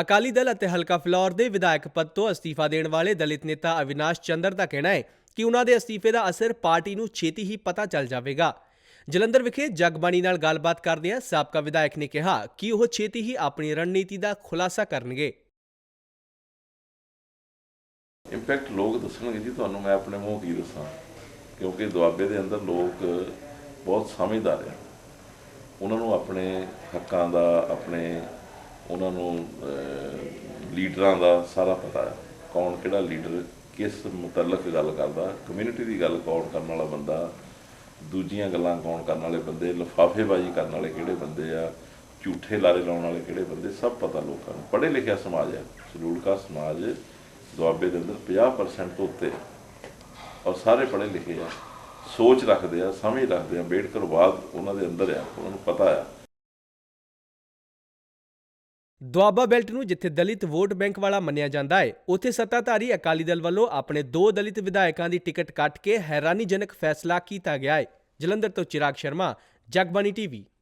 ਅਕਾਲੀ ਦਲ ਅਤੇ ਹਲਕਾ ਫਲੌਰ ਦੇ ਵਿਧਾਇਕ ਪਦ ਤੋਂ ਅਸਤੀਫਾ ਦੇਣ ਵਾਲੇ ਦਲਿਤ ਨੇਤਾ ਅਵਿਨਾਸ਼ ਚੰਦਰ ਦਾ ਕਹਿਣਾ ਹੈ ਕਿ ਉਹਨਾਂ ਦੇ ਅਸਤੀਫੇ ਦਾ ਅਸਰ ਪਾਰਟੀ ਨੂੰ ਛੇਤੀ ਹੀ ਪਤਾ ਚੱਲ ਜਾਵੇਗਾ। ਜਲੰਧਰ ਵਿਖੇ ਜਗਬਾਣੀ ਨਾਲ ਗੱਲਬਾਤ ਕਰਦਿਆਂ ਸਾਬਕਾ ਵਿਧਾਇਕ ਨੇ ਕਿਹਾ ਕਿ ਉਹ ਛੇਤੀ ਹੀ ਆਪਣੀ ਰਣਨੀਤੀ ਦਾ ਖੁਲਾਸਾ ਕਰਨਗੇ। ਇੰਪੈਕਟ ਲੋਕ ਦੱਸਣਗੇ ਜੀ, ਤੁਹਾਨੂੰ ਮੈਂ ਆਪਣੇ ਮੂੰਹ ਕੀ ਦੱਸਾਂ? ਕਿਉਂਕਿ ਦੁਆਬੇ ਦੇ ਅੰਦਰ ਲੋਕ ਬਹੁਤ ਸਮਝਦਾਰ ਆ। ਉਹਨਾਂ ਨੂੰ ਆਪਣੇ ਹੱਕਾਂ ਦਾ, ਆਪਣੇ ਉਹਨਾਂ ਨੂੰ ਲੀਡਰਾਂ ਦਾ ਸਾਰਾ ਪਤਾ ਹੈ ਕੌਣ ਕਿਹੜਾ ਲੀਡਰ ਕਿਸ ਮੁਤਲਕ ਗੱਲ ਕਰਦਾ ਕਮਿਊਨਿਟੀ ਦੀ ਗੱਲ ਕੌਣ ਕਰਨ ਵਾਲਾ ਬੰਦਾ, ਦੂਜੀਆਂ ਗੱਲਾਂ ਕੌਣ ਕਰਨ ਵਾਲੇ ਬੰਦੇ, ਲਿਫਾਫੇਬਾਜ਼ੀ ਕਰਨ ਵਾਲੇ ਕਿਹੜੇ ਬੰਦੇ ਆ, ਝੂਠੇ ਲਾਰੇ ਲਾਉਣ ਵਾਲੇ ਕਿਹੜੇ ਬੰਦੇ, ਸਭ ਪਤਾ ਲੋਕਾਂ ਨੂੰ। ਪੜ੍ਹੇ ਲਿਖਿਆ ਸਮਾਜ ਹੈ ਸ਼ਡਿਊਲ ਕਾਸਟ ਸਮਾਜ ਦੁਆਬੇ ਦੇ ਅੰਦਰ 50% ਤੋਂ ਉੱਤੇ। ਔਰ ਸਾਰੇ ਪੜ੍ਹੇ ਲਿਖੇ ਆ, ਸੋਚ ਰੱਖਦੇ ਆ, ਸਮਝ ਰੱਖਦੇ ਆ, ਅੰਬੇਡਕਰ ਬਾਅਦ ਉਹਨਾਂ ਦੇ ਅੰਦਰ ਆ, ਉਹਨਾਂ ਨੂੰ ਪਤਾ ਆ। ਦੁਆਬਾ ਬੈਲਟ ਨੂੰ ਜਿੱਥੇ ਦਲਿਤ ਵੋਟ ਬੈਂਕ ਵਾਲਾ ਮੰਨਿਆ ਜਾਂਦਾ ਹੈ, ਉੱਥੇ ਸੱਤਾਧਾਰੀ ਅਕਾਲੀ ਦਲ ਵੱਲੋਂ ਆਪਣੇ ਦੋ ਦਲਿਤ ਵਿਧਾਇਕਾਂ ਦੀ ਟਿਕਟ ਕੱਟ ਕੇ ਹੈਰਾਨੀਜਨਕ ਫੈਸਲਾ ਕੀਤਾ ਗਿਆ ਹੈ। ਜਲੰਧਰ ਤੋਂ ਚਿਰਾਗ ਸ਼ਰਮਾ, ਜਗਬਾਣੀ ਟੀਵੀ।